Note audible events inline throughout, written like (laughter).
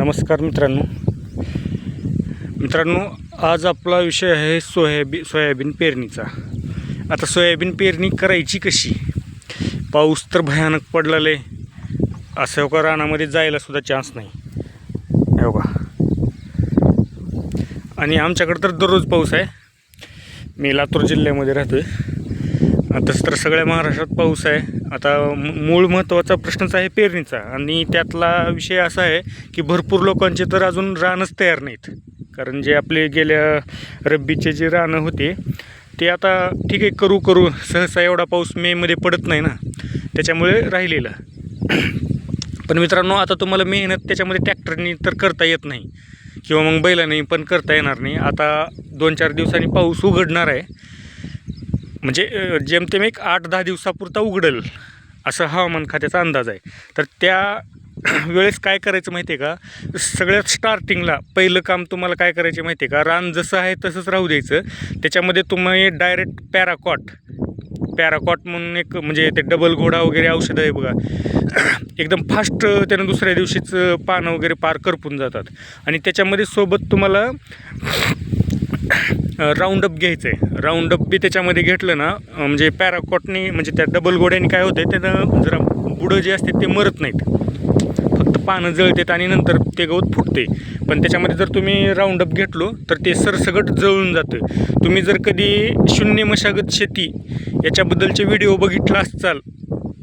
नमस्कार मित्रांनो. मित्रांनो आज आपला विषय आहे सोयाबी सोयाबीन पेरणीचा. आता सोयाबीन पेरणी करायची कशी? पाऊस तर भयानक पडलेला. आहे असं का रानामध्ये जायलासुद्धा चान्स नाही. हो का आणि आमच्याकडं तर दररोज पाऊस आहे. मी लातूर जिल्ह्यामध्ये राहतो आहे तसं तर सगळ्या महाराष्ट्रात पाऊस आहे. आता मूळ महत्त्वाचा प्रश्नच आहे पेरणीचा. आणि त्यातला विषय असा आहे की भरपूर लोकांचे तर अजून रानच तयार नाहीत. कारण जे आपले गेल्या रब्बीचे जे रानं होते ते आता ठीक आहे करू करू. सहसा एवढा पाऊस मेमध्ये पडत नाही ना. त्याच्यामुळे राहिलेलं. पण मित्रांनो आता तुम्हाला मेहनत त्याच्यामध्ये ट्रॅक्टरनी तर करता येत नाही. किंवा मग बैलांनी पण करता येणार नाही. आता दोन चार दिवसांनी पाऊस उघडणार आहे. म्हणजे जेमतेम एक आठ दहा दिवसापुरता उघडेल असं हवामान खात्याचा अंदाज आहे. तर त्या (clears throat) वेळेस काय करायचं माहिती आहे का? सगळ्यात स्टार्टिंगला पहिलं काम तुम्हाला काय करायचं माहिती आहे का? रान जसं आहे तसंच राहू द्यायचं. त्याच्यामध्ये तुम्ही डायरेक्ट पॅराकॉट पॅराकॉट म्हणून एक म्हणजे ते डबल घोडा वगैरे औषधं आहे बघा. (clears throat) एकदम फास्ट त्यानं दुसऱ्या दिवशीच पानं वगैरे पार करपून जातात. आणि त्याच्यामध्ये सोबत तुम्हाला (clears throat) राऊंडअप घ्यायचं आहे राऊंडअप बी त्याच्यामध्ये घेतलं ना म्हणजे पॅराकॉटनी म्हणजे त्या डबल गोड्याने काय होतं त्यानं जरा बुडं जे असते ते मरत नाहीत. फक्त पानं जळतात आणि नंतर ते गवत फुटते पण त्याच्यामध्ये जर तुम्ही राऊंडअप घेतलो तर ते सरसगट जळून जातं तुम्ही जर कधी शून्य मशागत शेती याच्याबद्दलचे व्हिडिओ बघितला असाल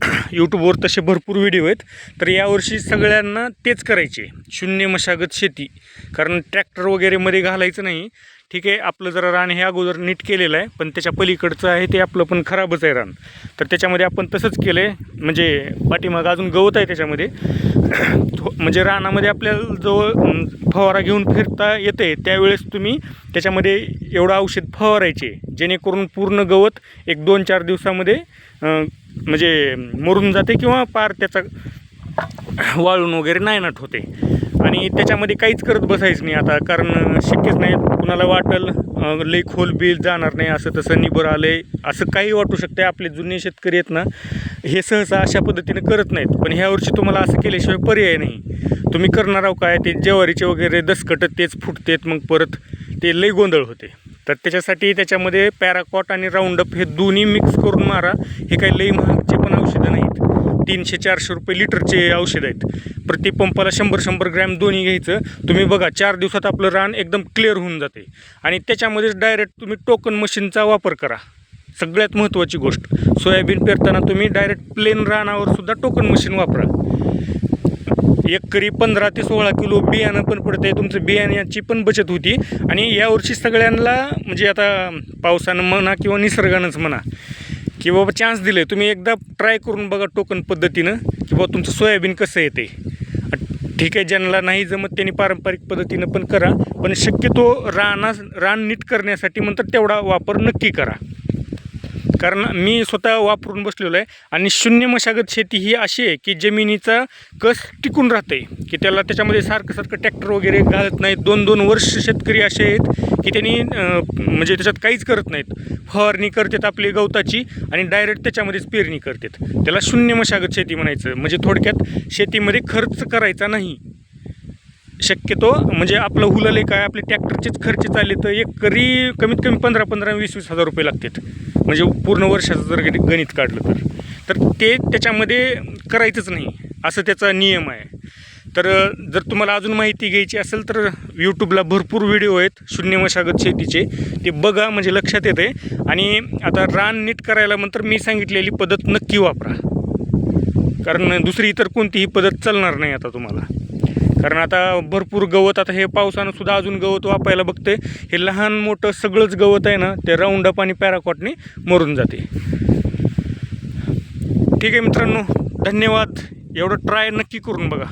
(clears throat) यूट्यूबवर तसे भरपूर व्हिडिओ आहेत तर यावर्षी सगळ्यांना तेच करायचे. शून्य मशागत शेती. कारण ट्रॅक्टर वगैरेमध्ये घालायचं नाही. ठीक आहे आपलं जरा रान हे अगोदर नीट केलेलं आहे पण त्याच्या पलीकडचं आहे ते आपलं पण खराबच आहे रान. तर त्याच्यामध्ये आपण तसंच केलं आहे म्हणजे पाठीमागं अजून गवत आहे त्याच्यामध्ये. (clears throat) थो- म्हणजे रानामध्ये आपल्याला जवळ फवारा घेऊन फिरता येते त्यावेळेस तुम्ही त्याच्यामध्ये एवढं औषध फवारायचे जेणेकरून पूर्ण गवत एक दोन चार दिवसामध्ये म्हणजे मरून जाते किंवा पार त्याचा वाळून वगैरे नायनाट होते. आणि त्याच्यामध्ये काहीच करत बसायचं नाही आता कारण शक्यच नाही. कुणाला वाटल लई खोल बिल जाणार नाही असं तसं निबर आलं आहे असं काही वाटू शकते आपले जुने शेतकरी आहेत ना हे सहसा अशा पद्धतीने करत नाहीत. पण ह्या वर्षी तुम्हाला असं केल्याशिवाय पर्याय नाही. तुम्ही करणार आहो काय? ते ज्वारीचे वगैरे दसकटत तेच फुटतेत मग परत ते लई गोंधळ होते. तर त्याच्यासाठी त्याच्यामध्ये पॅराकॉट आणि राऊंडअप हे दोन्ही मिक्स करून मारा. हे काही लई महागचे पण औषधं नाहीत. तीनशे चारशे रुपये लिटरचे औषध आहेत. प्रति पंपाला शंभर शंभर ग्रॅम दोन्ही घ्यायचं. तुम्ही बघा चार दिवसात आपलं रान एकदम क्लिअर होऊन जाते. आणि त्याच्यामध्येच डायरेक्ट तुम्ही टोकन मशीनचा वापर करा. सगळ्यात महत्त्वाची गोष्ट सोयाबीन पेरताना तुम्ही डायरेक्ट प्लेन रानावर सुद्धा टोकन मशीन वापरा. एकरी पंधरा ते सोळा किलो बियाणं पण पडतंय तुमचं बियाण्याची पण बचत होती. आणि यावर्षी सगळ्यांना म्हणजे आता पावसानं म्हणा किंवा निसर्गानंच म्हणा की बाबा चान्स दिले तुम्ही एकदा ट्राय करून बघा टोकन पद्धतीनं की बाबा तुमचं सोयाबीन कसं येते ठीक आहे ज्यांना नाही जमत त्यांनी पारंपरिक पद्धतीनं पण करा. पण शक्यतो राना रान नीट करण्यासाठी म्हणतात तेवढा वापर नक्की करा. कारण मी स्वतः वापरून बसलेलो आहे. आणि शून्य मशागत शेती ही अशी आहे की जमिनीचा कस टिकून राहते की त्याला त्याच्यामध्ये सारखं सारखं ट्रॅक्टर वगैरे घालत नाहीत. दोन दोन वर्ष शेतकरी असे आहेत की त्यांनी म्हणजे त्याच्यात काहीच करत नाहीत. फवारणी करतात आपली गवताची आणि डायरेक्ट त्याच्यामध्येच पेरणी करतात. त्याला शून्य मशागत शेती म्हणायचं. म्हणजे थोडक्यात शेतीमध्ये खर्च करायचा नाही. शक्यतो म्हणजे आपलं हुलले काय आपले ट्रॅक्टरचेच खर्च चालले तर एकरी कमीत कमी पंधरा पंधरा वीस वीस हजार रुपये लागतात. म्हणजे पूर्ण वर्षाचं जर गणित गणित काढलं तर. तर ते त्याच्यामध्ये करायचंच नाही. असं त्याचा नियम आहे. तर जर तुम्हाला अजून माहिती घ्यायची असेल तर यूट्यूबला भरपूर व्हिडिओ आहेत शून्य मशागत शेतीचे. ते बघा म्हणजे लक्षात येते. आणि आता रान नीट करायला नंतर मी सांगितलेली पद्धत नक्की वापरा. कारण दुसरी इतर कोणतीही पद्धत चालणार नाही आता तुम्हाला. कारण आता भरपूर गवत आता हे पावसानं सुद्धा अजून गवत वापायला बघते हे लहान मोठं सगळंच गवत आहे ना ते राऊंडअप आणि पॅराकॉटने मरून जाते. ठीक आहे मित्रांनो धन्यवाद. एवढं ट्राय नक्की करून बघा.